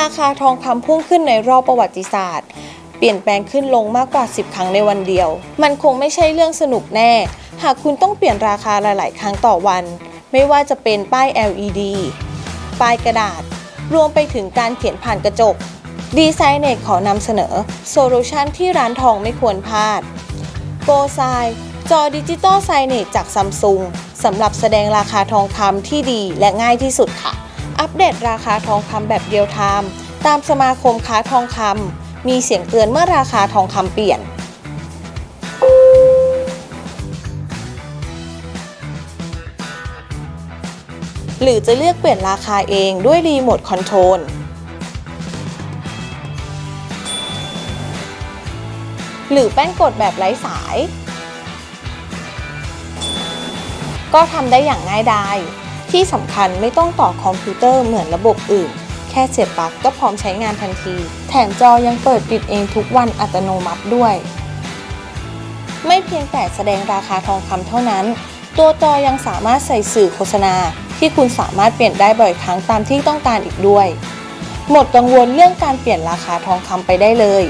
ราคาทองคำพุ่งขึ้นในรอบประวัติศาสตร์ เปลี่ยนแปลงขึ้นลงมากกว่า 10 ครั้งในวันเดียว มันคงไม่ใช่เรื่องสนุกแน่ หากคุณต้องเปลี่ยนราคาหลาย ๆ ครั้งต่อวัน ไม่ว่าจะเป็นป้าย LED ป้ายกระดาษ รวมไปถึงการเขียนผ่านกระจก ดีไซเนตขอนำเสนอโซลูชันที่ร้านทองไม่ควรพลาดโกไซจอดิจิตอลไซเนตจากซัมซุงสำหรับแสดงราคาทองคำที่ดีและง่ายที่สุดค่ะ อัปเดตราคาทองคำแบบเรียลไทม์ตามสมาคมค้าทองคำมีเสียงเตือนเมื่อราคาทองคำเปลี่ยนหรือจะเลือกเปลี่ยนราคาเองด้วยรีโมทคอนโทรล หรือแป้นกดแบบไร้สาย ก็ทำได้อย่างง่ายดาย ที่สำคัญไม่ต้องต่อคอมพิวเตอร์เหมือนระบบอื่น แค่เสียบปลั๊กก็พร้อมใช้งานทันที แถมจอยังเปิดปิดเองทุกวันอัตโนมัติด้วย ไม่เพียงแต่แสดงราคาทองคำเท่านั้น ตัวจอยังสามารถใส่สื่อโฆษณา ที่คุณสามารถเปลี่ยนได้บ่อยครั้งตามที่ต้องการอีกด้วย หมดกังวลเรื่องการเปลี่ยนราคาทองคำไปได้เลย